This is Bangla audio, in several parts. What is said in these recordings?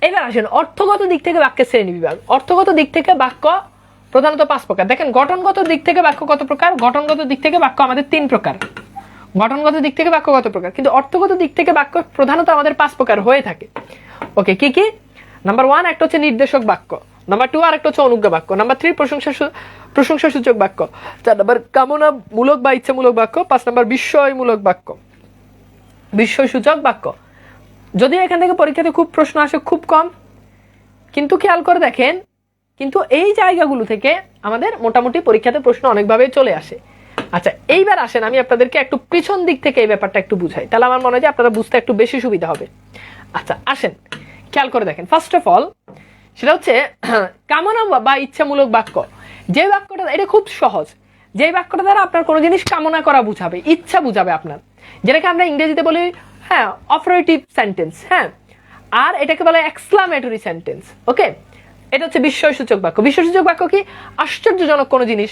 এবার আসেন, অর্থগত দিক থেকে বাক্যের শ্রেণি বিভাগ। অর্থগত দিক থেকে বাক্য প্রধানত পাঁচ প্রকার। দেখেন, গঠনগত দিক থেকে বাক্য কত প্রকার? গঠনগত দিক থেকে বাক্য আমাদের তিন প্রকার। গঠনগত দিক থেকে বাক্য কত প্রকার? কিন্তু অর্থগত দিক থেকে বাক্য প্রধানত আমাদের পাঁচ প্রকার হয়ে থাকে। ওকে, কি কি? নাম্বার ওয়ান একটা হচ্ছে নির্দেশক বাক্য। নাম্বার টু আর একটা হচ্ছে অনুজ্ঞা বাক্য। নাম্বার থ্রি প্রশংসা সু- প্রশংসা সূচক বাক্য। চার নাম্বার কামনামূলক বা ইচ্ছামূলক বাক্য। পাঁচ নাম্বার বিস্ময়মূলক বাক্য। বিস্ময় সূচক বাক্য। যদিও এখান থেকে পরীক্ষাতে খুব প্রশ্ন আসে খুব কম, কিন্তু খেয়াল করে দেখেন, কিন্তু এই জায়গাগুলো থেকে আমাদের মোটামুটি পরীক্ষাতে প্রশ্ন অনেকভাবে চলে আসে। আচ্ছা এইবার আসেন, আমি আপনাদেরকে একটু পিছন দিক থেকে এই ব্যাপারটা একটু বুঝাই, তাহলে আমার মনে হয় যে আপনারা বুঝতে একটু বেশি সুবিধা হবে। আচ্ছা আসেন, খেয়াল করে দেখেন। ফার্স্ট অফ অল সেটা হচ্ছে, কামনা বা- বা ইচ্ছামূলক বাক্য। যে বাক্যটা, এটা খুব সহজ। যে বাক্যটা দ্বারা আপনার কোনো জিনিস কামনা করা বুঝাবে, ইচ্ছা বুঝাবে আপনার। যেটাকে আমরা ইংরেজিতে বলি হ্যাঁ অপারেটিভ সেন্টেন্স হ্যাঁ। আর এটাকে বলে এক্সক্লামেটরি সেন্টেন্স ওকে এটা হচ্ছে বিস্ময়সূচক বাক্য। বিস্ময়সূচক বাক্য কি? আশ্চর্যজনক কোনো জিনিস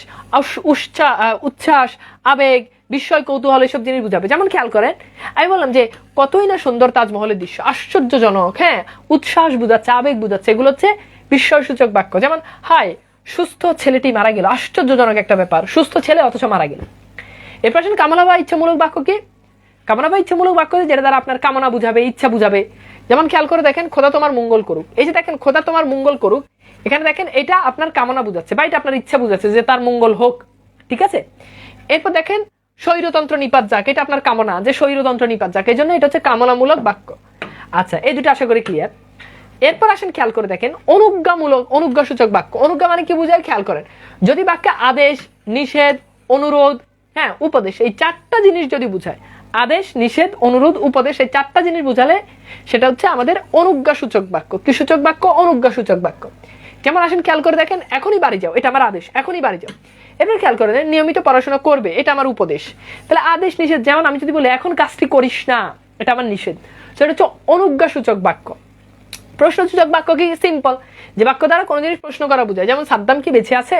উচ্ছা- উচ্ছ্বাস, আবেগ, বিস্ময়, কৌতূহল, এসব জিনিস বুঝাবে। যেমন খেয়াল করেন, আমি বললাম যে, কতই না সুন্দর তাজমহলের দৃশ্য, আশ্চর্যজনক হ্যাঁ উচ্ছ্বাস বুঝাচ্ছে, আবেগ বুঝাচ্ছে, এগুলো হচ্ছে বিস্ময়সূচক বাক্য। যেমন, হাই, সুস্থ ছেলেটি মারা গেল, আশ্চর্যজনক একটা ব্যাপার, সুস্থ ছেলে অথচ মারা গেল। এরপর আসেন কামনা বা ইচ্ছামূলক বাক্য কি? কামনা বা ইচ্ছামূলক বাক্য যেটা দ্বারা আপনার কামনা বুঝাবে, ইচ্ছা বুঝাবে। যেমন খেয়াল করে দেখেন, খোদা তোমার মঙ্গল করুক। এই যে দেখেন, খোদা তোমার মঙ্গল করুক। এখানে দেখেন, এটা আপনার কামনা বুঝাচ্ছে বা এটা আপনার ইচ্ছা বুঝাচ্ছে যে তার মঙ্গল হোক। ঠিক আছে? এরপর দেখেন, স্বৈরতন্ত্র নিপাত যাক, এটা আপনার কামনা যে স্বৈরতন্ত্র নিপাত যাক। এই জন্য এটা হচ্ছে কামনামূলক বাক্য। আচ্ছা এই দুটো আশা করি ক্লিয়ার এরপর আসেন, খেয়াল করে দেখেন, অনুজ্ঞামূলক, অনুজ্ঞাসূচক বাক্য। অনুজ্ঞা মানে কি বোঝায়? খেয়াল করেন। যদি বাক্যে আদেশ, নিষেধ, অনুরোধ হ্যাঁ উপদেশ, এই চারটা জিনিস যদি বুঝায় আদেশ, নিষেধ, অনুরোধ, উপদেশ, এই চারটা জিনিস বুঝালে সেটা হচ্ছে আমাদের অনুজ্ঞাসূচক বাক্য। কি সূচক বাক্য? অনুজ্ঞাসূচক বাক্য। যেমন আসেন, খেয়াল করে দেখেন, এখনই বাড়ি যাও, এটা আমার আদেশ, এখনই বাড়ি যাও। এবার খেয়াল করে দেখেন, নিয়মিত পড়াশোনা করবে, এটা আমার উপদেশ। তাহলে আদেশ, নিষেধ, যেমন আমি যদি বলি, এখন কাজটি করিস না, এটা আমার নিষেধ। সেটা হচ্ছে অনুজ্ঞাসূচক বাক্য। প্রশ্নসূচক বাক্য কি? সিম্পল যে বাক্য দ্বারা কোনো জিনিস প্রশ্ন করা বোঝায়। যেমন সাদ্দাম কি বেঁচে আছে?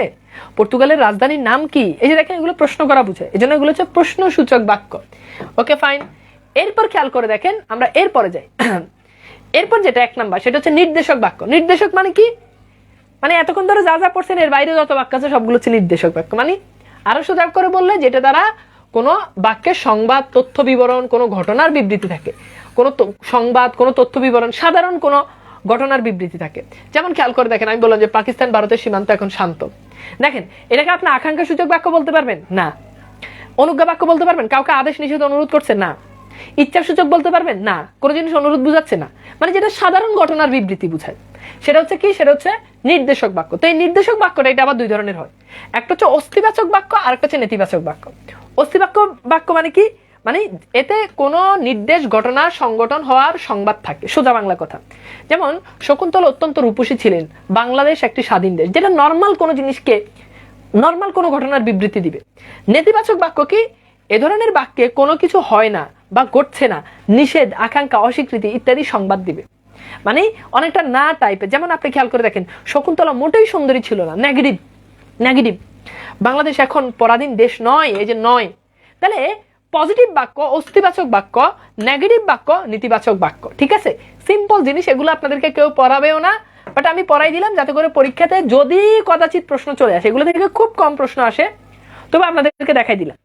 পর্তুগালের রাজধানীর নাম কি? এই যে দেখেন, এগুলো প্রশ্ন করা বোঝায়। এই জন্য এগুলো হচ্ছে প্রশ্নসূচক বাক্য। ওকে ফাইন এরপর খেয়াল করে দেখেন, আমরা এরপরে যাই। এরপর যেটা এক নাম্বার, সেটা হচ্ছে নির্দেশক বাক্য। নির্দেশক মানে কি? মানে এতক্ষণ ধরে যা যা পড়ছেন, এর বাইরে যত বাক্য আছে, সবগুলো হচ্ছে নির্দেশক বাক্য। মানে আরও সোজা করে বললে, যেটা দ্বারা কোনো বাক্যের সংবাদ, তথ্য বিবরণ, কোনো ঘটনার বিবৃতি থাকে। কোনো সংবাদ, কোনো তথ্য বিবরণ, সাধারণ কোনো ঘটনার বিবৃতি থাকে। যেমন খেয়াল করে দেখেন, আমি বললাম যে পাকিস্তান ভারতের সীমান্ত এখন শান্ত। দেখেন এটাকে আপনি আকাঙ্ক্ষা সূচক বাক্য বলতে পারবেন? না। অনুজ্ঞা বাক্য বলতে পারবেন? কাউকে আদেশ নিষেধ অনুরোধ করছে? না। ইচ্ছা সূচক বলতে পারবেন? না। কোনো জিনিস অনুরোধ বুঝাচ্ছে? না। মানে যেটা সাধারণ ঘটনার বিবৃতি বুঝায়। সেটা হচ্ছে কি? সেটা হচ্ছে নির্দেশক বাক্য। তো এই নির্দেশক বাক্যটা এটা আবার দুই ধরনের হয়। একটা হচ্ছে অস্থিবাচক বাক্য আর একটা হচ্ছে নেতিবাচক বাক্য। অস্থিবাক্য বাক্য মানে কি? মানে এতে কোনো নির্দেশ ঘটনা সংগঠন হওয়ার সংবাদ থাকে, সোজা বাংলা কথা। যেমন শকুন্তলা অত্যন্ত রূপসী ছিলেন, বাংলাদেশ একটি স্বাধীন দেশ, যেটা নর্মাল কোনো জিনিসকে নর্মাল কোনো ঘটনার বিবৃতি দিবে। নেতিবাচক বাক্য কি? এ ধরনের বাক্যে কোনো কিছু হয় না বা ঘটছে না, নিষেধ, আকাঙ্ক্ষা, অস্বীকৃতি ইত্যাদি সংবাদ দিবে। মানে অনেকটা না টাইপের যেমন আপনি খেয়াল করে দেখেন, শকুন্তলা মোটেই সুন্দরী ছিল না নেগেটিভ নেগেটিভ বাংলাদেশ এখন পরাধীন দেশ নয়, এই যে নয়। তাহলে পজিটিভ বাক্য অস্থিবাচক বাক্য নেগেটিভ বাক্য, নেতিবাচক বাক্য, ঠিক আছে? সিম্পল জিনিস, এগুলো আপনাদেরকে কেউ পড়াবেও না বাট আমি পড়াই দিলাম যাতে করে পরীক্ষাতে যদি কদাচিৎ প্রশ্ন চলে আসে, এগুলো থেকে খুব কম প্রশ্ন আসে, তবে আপনাদেরকে দেখাই দিলাম।